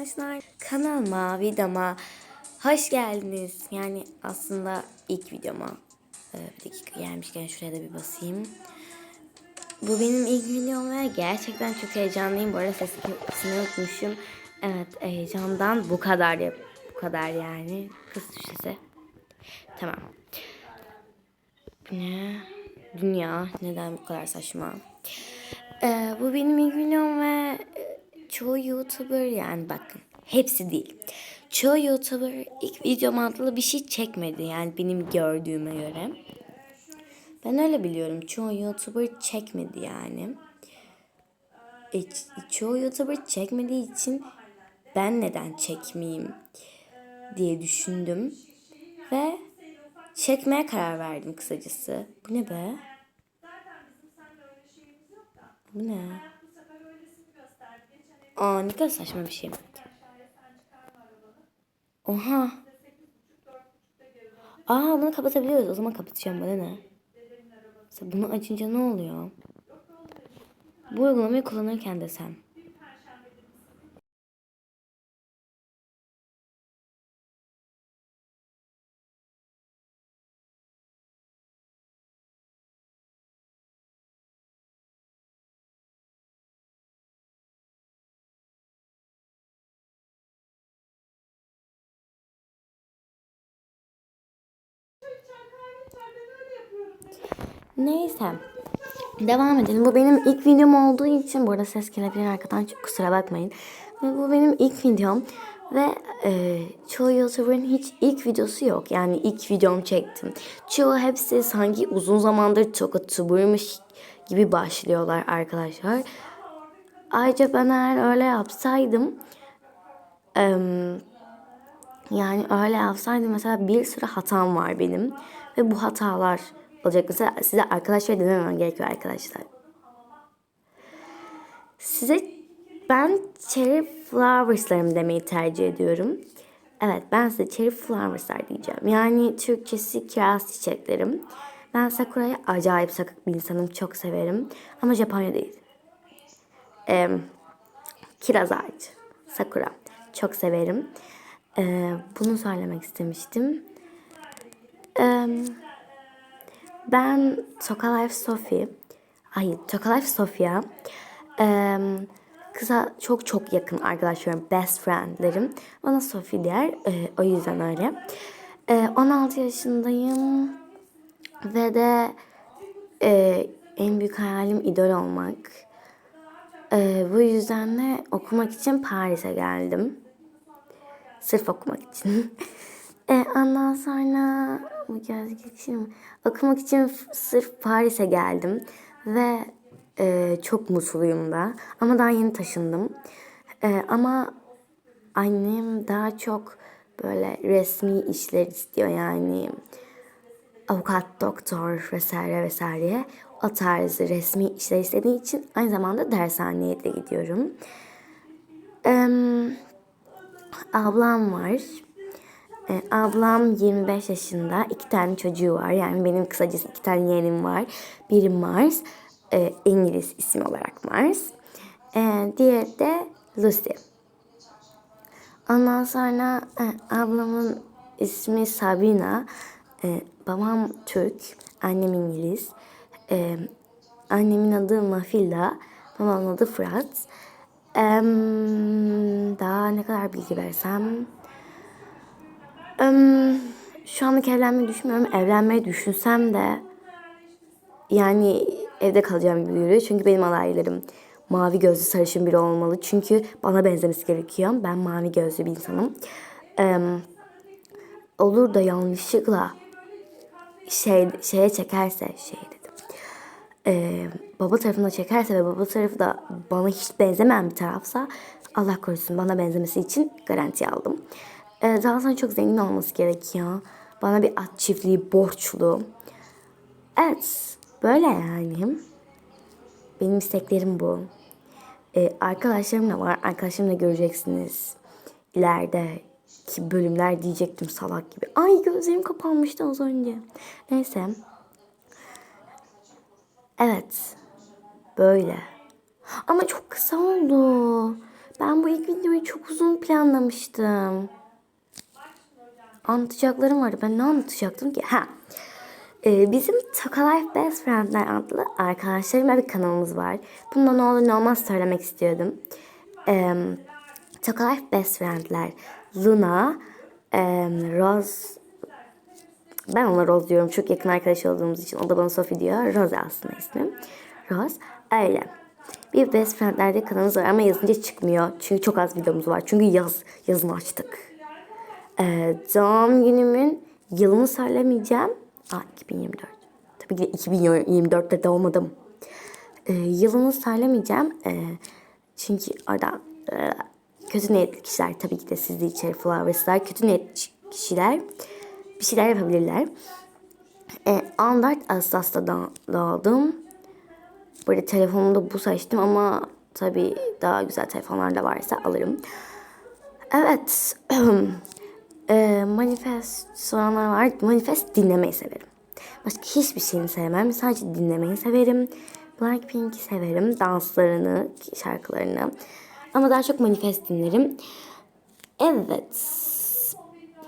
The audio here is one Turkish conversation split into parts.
arkadaşlar. Kanalıma, videoma hoş geldiniz. Yani aslında ilk videoma. Ee, bir dakika gelmişken şuraya da bir basayım. Bu benim ilk videom ve gerçekten çok heyecanlıyım. Bu arada sesini unutmuşum. Evet heyecandan bu kadar yap bu kadar yani. Kız sesi. Tamam. Ne? Dünya neden bu kadar saçma? Ee, bu benim ilk videom ve e, çoğu YouTuber yani bakın hepsi değil. Çoğu YouTuber ilk videom adlı bir şey çekmedi yani benim gördüğüme göre. Ben öyle biliyorum. Çoğu YouTuber çekmedi yani. E, çoğu YouTuber çekmediği için ben neden çekmeyeyim diye düşündüm. Ve çekmeye karar verdim kısacası. Bu ne be? Bu ne? Aa ne kadar saçma bir şey. Oha. Aa bunu kapatabiliyoruz. O zaman kapatacağım bana ne? Mesela bunu açınca ne oluyor? Bu uygulamayı kullanırken desem. Neyse. Devam edelim. Bu benim ilk videom olduğu için bu arada ses gelebilir arkadan çok kusura bakmayın. Ve bu benim ilk videom ve e, çoğu YouTuber'ın hiç ilk videosu yok. Yani ilk videom çektim. Çoğu hepsi sanki uzun zamandır çok YouTuber'mış gibi başlıyorlar arkadaşlar. Ayrıca ben eğer öyle yapsaydım em, yani öyle yapsaydım mesela bir sürü hatam var benim. Ve bu hatalar olacak. Mesela size arkadaşlar dememem gerekiyor arkadaşlar. Size ben cherry flowers'larım demeyi tercih ediyorum. Evet ben size cherry flowers'lar diyeceğim. Yani Türkçesi kiraz çiçeklerim. Ben Sakura'yı acayip sakık bir insanım. Çok severim. Ama Japonya değil. Ee, kiraz ağacı. Sakura. Çok severim. Ee, bunu söylemek istemiştim. Ee, ben Tokalife Sophie. Hayır Tokalife Sofia. Ee, kısa çok çok yakın arkadaşlarım. Best friendlerim. Bana Sophie der. Ee, o yüzden öyle. Ee, 16 yaşındayım. Ve de e, en büyük hayalim idol olmak. Ee, bu yüzden de okumak için Paris'e geldim. Sırf okumak için. e, ondan sonra göz geçeyim. Okumak için sırf Paris'e geldim. Ve e, çok mutluyum da. Ama daha yeni taşındım. E, ama annem daha çok böyle resmi işler istiyor yani avukat, doktor vesaire vesaire o tarz resmi işler istediği için aynı zamanda dershaneye de gidiyorum. Em, ablam var. E, ablam 25 yaşında. iki tane çocuğu var. Yani benim kısacası iki tane yeğenim var. Biri Mars. e, İngiliz isim olarak Mars. E, diğeri de Lucy. Ondan sonra e, ablamın ismi Sabina. E, babam Türk, annem İngiliz. E, annemin adı Mafilda, babamın adı Fırat. Em, daha ne kadar bilgi versem. Şu anlık evlenmeyi düşünmüyorum. Evlenmeyi düşünsem de yani evde kalacağım gibi duruyor. Çünkü benim adaylarım mavi gözlü sarışın biri olmalı. Çünkü bana benzemesi gerekiyor. Ben mavi gözlü bir insanım. Em, olur da yanlışlıkla şey şeye çekerse şey dedim. Ee, baba tarafına çekerse ve baba tarafı da bana hiç benzemeyen bir tarafsa Allah korusun bana benzemesi için garanti aldım. Ee, daha sonra çok zengin olması gerekiyor. Bana bir at çiftliği borçlu. Evet böyle yani. Benim isteklerim bu. Ee, arkadaşlarım da var. Arkadaşlarım da göreceksiniz. İleride ki bölümler diyecektim salak gibi. Ay gözlerim kapanmıştı az önce. Neyse. Evet. Böyle. Ama çok kısa oldu. Ben bu ilk videoyu çok uzun planlamıştım. Anlatacaklarım vardı. Ben ne anlatacaktım ki? Ha. Ee, bizim Toka Life Best Friendler adlı arkadaşlarımla bir kanalımız var. Bunda ne olur ne olmaz söylemek istiyordum. Ee, Toka Life Best Friendler. Luna, em, Rose, ben ona Rose diyorum. Çok yakın arkadaş olduğumuz için. O da bana Sophie diyor. Rose aslında ismim. Rose. Öyle. Bir Best Friend'lerde kanalımız var ama yazınca çıkmıyor. Çünkü çok az videomuz var. Çünkü yaz, yazın açtık. Ee, doğum günümün yılını söylemeyeceğim. Aa 2024. Tabii ki de 2024'te doğmadım. Ee, yılını söylemeyeceğim. Ee, çünkü orada e, kötü niyetli kişiler tabii ki de sizde içeri flowers'lar. Kötü niyetli kişiler bir şeyler yapabilirler. E, 14 Ağustos'ta da- doğdum. Böyle telefonumda bu seçtim ama tabii daha güzel telefonlar da varsa alırım. Evet. e, manifest soranlar var. Manifest dinlemeyi severim. Başka hiçbir şeyini sevmem. Sadece dinlemeyi severim. Blackpink'i severim. Danslarını, şarkılarını. Ama daha çok manifest dinlerim. Evet.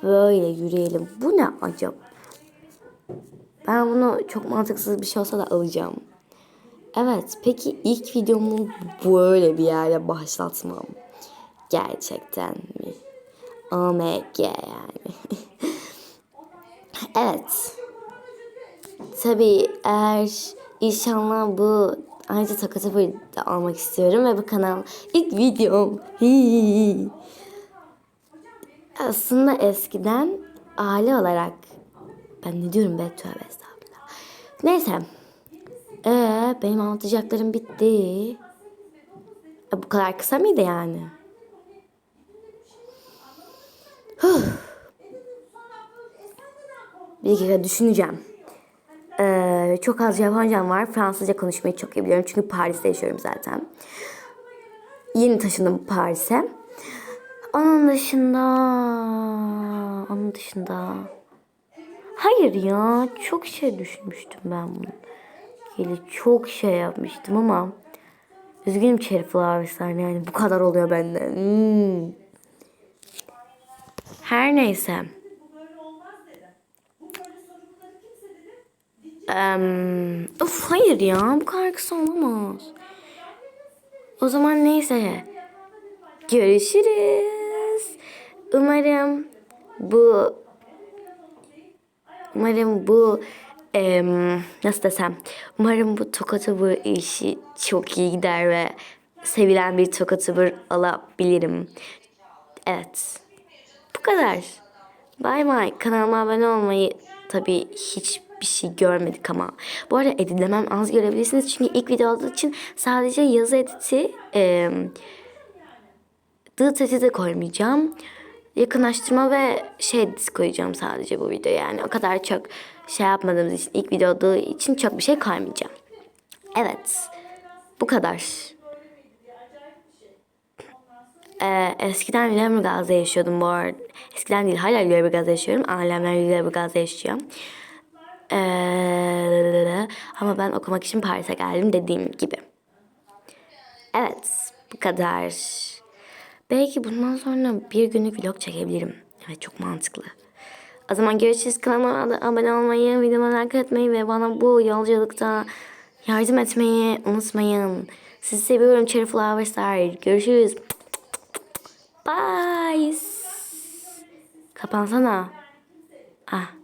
Böyle yürüyelim. Bu ne acaba? Ben bunu çok mantıksız bir şey olsa da alacağım. Evet, peki ilk videomu böyle bir yerde başlatmam. Gerçekten mi? OMG yani. evet. Tabii eğer inşallah bu ayrıca takatı da almak istiyorum ve bu kanal ilk videom. Aslında eskiden aile olarak ben ne diyorum be tövbe estağfurullah. Neyse. Ee, benim anlatacaklarım bitti. E, bu kadar kısa mıydı yani? Bir dakika düşüneceğim. Ee, çok az Japoncam var. Fransızca konuşmayı çok iyi biliyorum. Çünkü Paris'te yaşıyorum zaten. Yeni taşındım Paris'e. Onun dışında... Onun dışında... Hayır ya. Çok şey düşünmüştüm ben bunu. Geli çok şey yapmıştım ama... Üzgünüm Cherry Flowers'lar yani bu kadar oluyor benden. Hmm. Her neyse. Em, of hayır ya bu kadar kısa olamaz. O zaman neyse. Görüşürüz. Umarım bu umarım bu em, nasıl desem umarım bu tokatubur işi çok iyi gider ve sevilen bir tokatubur alabilirim. Evet. Bu kadar. Bay bay. Kanalıma abone olmayı tabii hiçbir şey görmedik ama. Bu arada editlemem az görebilirsiniz. Çünkü ilk video olduğu için sadece yazı editi em, Dığı sesi de koymayacağım. Yakınlaştırma ve şey dizi koyacağım sadece bu video yani. O kadar çok şey yapmadığımız için ilk video olduğu için çok bir şey koymayacağım. Evet. Bu kadar. Ee, eskiden Lüleburgaz'da yaşıyordum bu arada. Eskiden değil hala Lüleburgaz'da yaşıyorum. Ailemler Lüleburgaz'da yaşıyor. Ee, ama ben okumak için Paris'e geldim dediğim gibi. Evet bu kadar. Belki bundan sonra bir günlük vlog çekebilirim. Evet çok mantıklı. O zaman görüşürüz. Kanalıma abone olmayı, videoma like etmeyi ve bana bu yolculukta yardım etmeyi unutmayın. Sizi seviyorum Cherry Flowers'lar. Görüşürüz. 他帮上呢，啊！